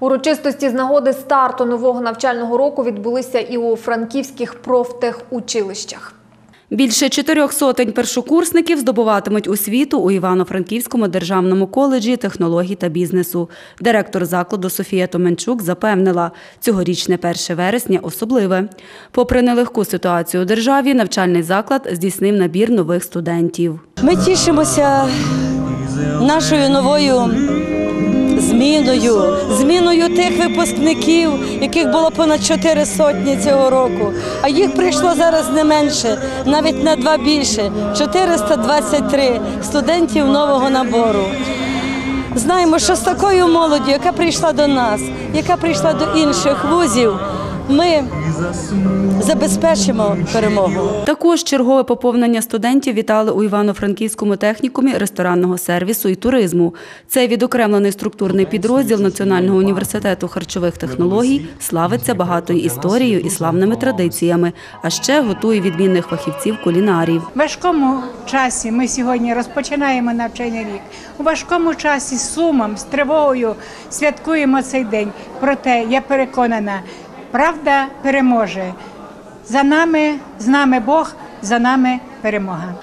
Урочистості з нагоди старту нового навчального року відбулися і у франківських профтехучилищах. Більше чотирьох сотень першокурсників здобуватимуть освіту у Івано-Франківському державному коледжі технологій та бізнесу. Директор закладу Софія Томенчук запевнила, цьогорічне 1 вересня особливе. Попри нелегку ситуацію у державі, навчальний заклад здійснив набір нових студентів. Ми тішимося нашою новою зміною, зміною тих випускників, яких було понад чотири сотні цього року. А їх прийшло зараз не менше, навіть на два більше 423 студентів нового набору. Знаємо, що з такою молоддю, яка прийшла до нас, яка прийшла до інших вузів, ми забезпечимо перемогу. Також чергове поповнення студентів вітали у Івано-Франківському технікумі ресторанного сервісу і туризму. Це відокремлений структурний підрозділ Національного університету харчових технологій славиться багатою історією і славними традиціями, а ще готує відмінних фахівців кулінарів. В важкому часі ми сьогодні розпочинаємо навчальний рік. У важкому часі з сумом, з тривогою святкуємо цей день. Проте я переконана, правда переможе. За нами, з нами Бог, за нами перемога.